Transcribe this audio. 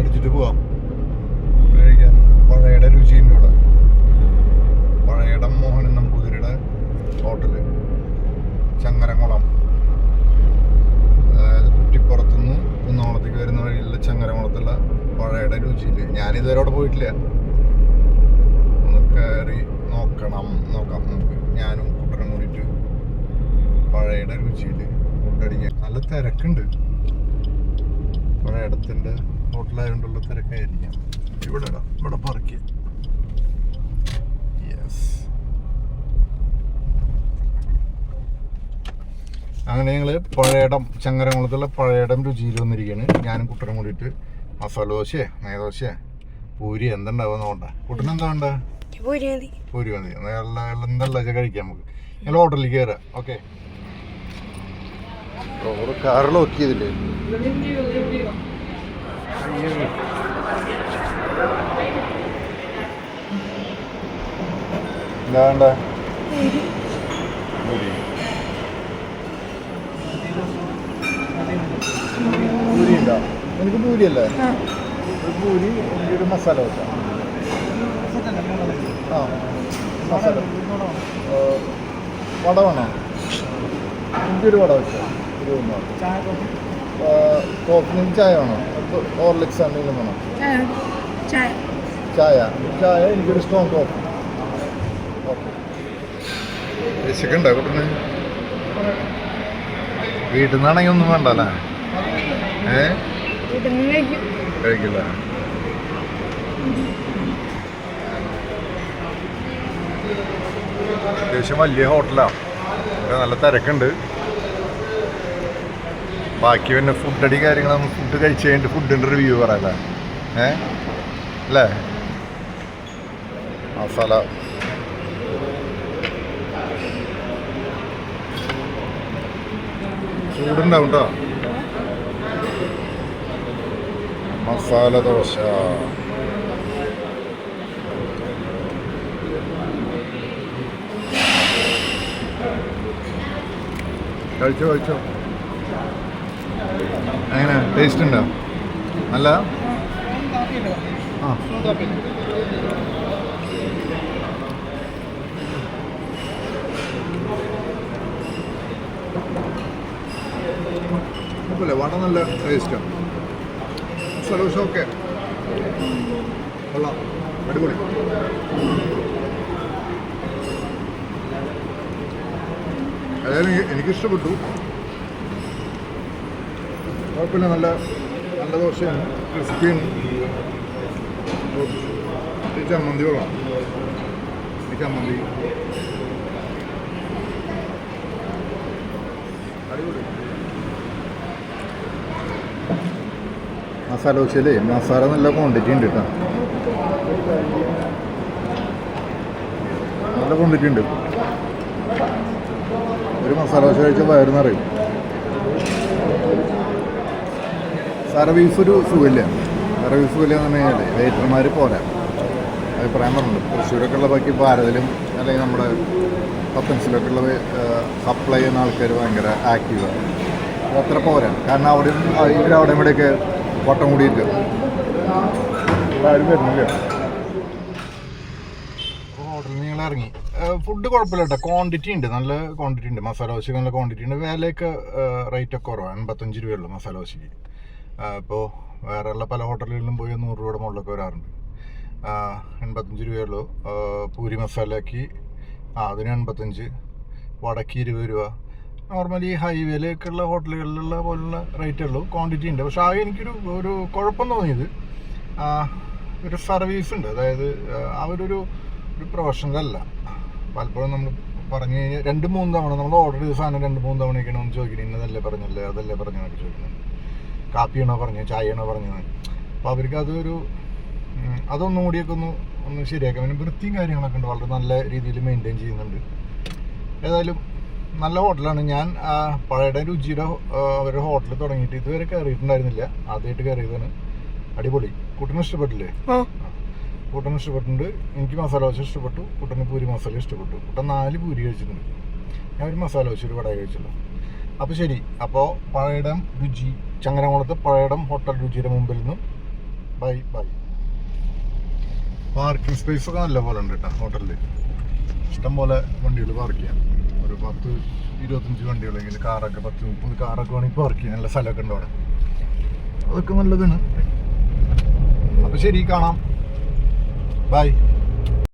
ഫുഡടിച്ചിട്ട് പോവാം. കഴിക്കാൻ പഴയുടെ രുചിയുണ്ട് ഇവിടെ പഴയുടെ മോഹനൻ നമ്പൂതിരിയുടെ ഹോട്ടൽ. ചങ്ങരംകുളം. കുറ്റിപ്പുറത്തുനിന്ന് കുന്നോളത്തേക്ക് വരുന്ന വഴിയിലുള്ള ചങ്ങരംകുളത്തുള്ള പഴയുടെ രുചിയിൽ ഞാനിതുവരെ അവിടെ പോയിട്ടില്ല. ഒന്ന് കയറി നോക്കണം. നോക്കാം നമുക്ക്. ഞാനും കുട്ടനും കൂടിയിട്ട് പഴയുടെ രുചിയിൽ ഫുഡടിക്കാൻ നല്ല തിരക്കുണ്ട്. പഴയടത്തിന്റെ ഹോട്ടലായതുകൊണ്ടുള്ള തിരക്കായിരിക്കാം. ഇവിടെ ഇവിടെ പാർക്ക് യെസ് അങ്ങനെ ഞങ്ങൾ പഴയടം ചങ്ങരംകുളത്തുള്ള പഴയടം രുചിയിൽ വന്നിരിക്കുകയാണ് ഞാനും കുട്ടനും കൂടിയിട്ട് മസാല ദോശയെ നെയ്ദോശയെ പൂരി എന്തുണ്ടാവുമെന്ന് നോക്കണ്ട. കുട്ടൻ എന്താ വേണ്ട? പൂരി മതി പൂരി മതി എന്തല്ല കഴിക്കാം നമുക്ക്. ഞങ്ങൾ ഹോട്ടലിൽ കയറാം ഓക്കെ കാറിൽ നോക്കിയതില്ലേ എന്താ വേണ്ട പൂരി ഉണ്ടോ എനിക്ക് പൂരി അല്ലേ പൂരി എനിക്ക് ഒരു മസാല ദോശ. ആ മസാല. വട വേണോ? എനിക്കൊരു വട വെച്ചോ. ഒരു ഒന്ന് ഏ, കോഫി നിങ്ങൾക്ക് ചായ വേണോ ഓർലിക്സ് എന്തെങ്കിലും വേണോ? ചായ. ചായ. എനിക്കൊരു സ്ട്രോങ് കോഫി വിശക്കുണ്ടോ കുട്ടന്? വീട്ടിൽ നിന്നാണെങ്കിൽ ഒന്നും ഏ? നിന്ന് കഴിക്കും കഴിക്കില്ല. അത്യാവശ്യം വലിയ ഹോട്ടലാണ് നല്ല തിരക്കുണ്ട്. ബാക്കി പിന്നെ ഫുഡടി കാര്യങ്ങൾ നമ്മൾ ഫുഡ് കഴിച്ച് കഴിഞ്ഞിട്ട് ഫുഡിന്റെ റിവ്യൂ പറയാല്ലേ? ഏ? അല്ലേ? മസാല. ചൂടുണ്ടാവും കേട്ടോ മസാല ദോശ. കഴിച്ചോ കഴിച്ചോ. എങ്ങനെ? ടേസ്റ്റ് ഉണ്ടോ? നല്ല ആ. കുഴപ്പമില്ല. വട നല്ല ടേസ്റ്റാണ് ദോശ ഓക്കെ കൊള്ളാം. അടിപൊളി. ഏതായാലും എനിക്ക് ഇഷ്ടപ്പെട്ടു കുഴപ്പമില്ല നല്ല നല്ല ദോശയാണ് ക്രിസ്പിയാണ്. ചമ്മന്തി കൊള്ളാം ഈ ചമ്മന്തി. അടിപൊളി. മസാല ദോശയിലേ മസാല നല്ല ക്വാണ്ടിറ്റി ഉണ്ട് കേട്ടോ. നല്ല ക്വാണ്ടിറ്റി ഉണ്ട്. ഒരു മസാല ദോശ കഴിച്ചാൽ വയറ് സർവീസ് ഒരു സുഖമില്ല. സർവീസ് സുഖമില്ല എന്ന് പറഞ്ഞു കഴിഞ്ഞാൽ വെയിറ്റർമാർ പോരാ. അഭിപ്രായം പറഞ്ഞു തൃശ്ശൂരൊക്കെ ഉള്ള ബാക്കി ഭാരതിലും അല്ലെങ്കിൽ നമ്മുടെ പത്തൻസിലൊക്കെ ഉള്ള സപ്ലൈ ചെയ്യുന്ന ആൾക്കാർ ഭയങ്കര ആക്റ്റീവാണ് അത്ര പോരാ. കാരണം അവിടെ അവിടെ ഇവിടെയൊക്കെ വട്ടം കൂടിയിട്ട്. ആരും വരുന്നില്ല. ഇറങ്ങി. ഫുഡ് കുഴപ്പമില്ല കേട്ടോ. ക്വാണ്ടിറ്റി ഉണ്ട്. നല്ല ക്വാണ്ടിറ്റി ഉണ്ട്. മസാല ദോശയ്ക്ക് നല്ല ക്വാണ്ടിറ്റി ഉണ്ട്. വിലയൊക്കെ റേറ്റ് ഒക്കെ കുറവാണ് എൺപത്തഞ്ച് രൂപയുള്ളൂ മസാല ദോശയ്ക്ക് ഇപ്പോൾ വേറെയുള്ള പല ഹോട്ടലുകളിലും പോയി നൂറ് രൂപയുടെ മുകളിലൊക്കെ വരാറുണ്ട്. എൺപത്തഞ്ച് രൂപയുള്ളൂ പൂരി മസാലയ്ക്ക് ആ അതിന് എൺപത്തഞ്ച് വടക്ക് ഇരുപത് രൂപ. നോർമലി ഹൈവേയിലൊക്കെ ഉള്ള ഹോട്ടലുകളിലുള്ള പോലുള്ള റേറ്റേ ഉള്ളൂ. ക്വാണ്ടിറ്റി ഉണ്ട്. പക്ഷേ ആകെ എനിക്കൊരു ഒരു കുഴപ്പം തോന്നിയത് ഒരു സർവീസ് ഉണ്ട്. അതായത് അവരൊരു ഒരു പ്രൊഫഷണൽ അല്ല. പലപ്പോഴും നമ്മൾ പറഞ്ഞു കഴിഞ്ഞാൽ രണ്ട് മൂന്ന് തവണ നമ്മൾ ഓർഡർ ചെയ്ത സാധനം രണ്ട് മൂന്ന് തവണയൊക്കെയാണ് ഒന്ന് ചോദിക്കുന്നത്. ഇന്നതല്ലേ പറഞ്ഞല്ലേ അതല്ലേ പറഞ്ഞെന്നൊക്കെ ചോദിക്കുന്നത്. കാപ്പിയാണോ പറഞ്ഞത് ചായയാണോ പറഞ്ഞു അപ്പോൾ അവർക്ക് അതൊരു അതൊന്നും കൂടിയൊക്കെ ഒന്ന് ഒന്ന് ശരിയാക്കാം പിന്നെ വൃത്തിയും കാര്യങ്ങളൊക്കെ ഉണ്ട്. വളരെ നല്ല രീതിയിൽ മെയിന്റെയിൻ ചെയ്യുന്നുണ്ട്. ഏതായാലും നല്ല ഹോട്ടലാണ്. ഞാൻ പഴയുടെ രുചിയുടെ അവരുടെ ഹോട്ടൽ തുടങ്ങിയിട്ട് ഇതുവരെ കയറിയിട്ടുണ്ടായിരുന്നില്ല. ആദ്യമായിട്ട് കയറിയതാണ്. അടിപൊളി. കുട്ടന് ഇഷ്ടപ്പെട്ടില്ലേ? കുട്ടന് ഇഷ്ടപ്പെട്ടിട്ടുണ്ട്. എനിക്ക് മസാല ദോശ ഇഷ്ടപ്പെട്ടു. കുട്ടന് പൂരി മസാല ഇഷ്ടപ്പെട്ടു. കുട്ടൻ നാല് പൂരി കഴിച്ചിട്ടുണ്ട്. ഞാൻ ഒരു മസാല ദോശ ഒരു വട കഴിച്ചുള്ളൂ അപ്പോൾ ശരി. അപ്പോൾ പഴയടം രുചി. ചങ്ങനകുളത്ത് പഴയടം ഹോട്ടൽ രുചിയുടെ മുമ്പിൽ നിന്നും. Bye bye. പാർക്കിംഗ് സ്പേസ് ഒക്കെ നല്ല പോലെ ഉണ്ട് കേട്ടോ ഇഷ്ടം പോലെ വണ്ടികൾ പാർക്ക് ചെയ്യാം. ഒരു പത്ത് ഇരുപത്തഞ്ച് വണ്ടികളെങ്കിൽ കാറൊക്കെ പത്ത് മുപ്പത് കാറൊക്കെ വേണമെങ്കിൽ പാർക്ക് ചെയ്യാൻ നല്ല സ്ഥലമൊക്കെ ഉണ്ട് അവിടെ. അതൊക്കെ നല്ലതാണ്. അപ്പോൾ ശരി കാണാം. ബൈ.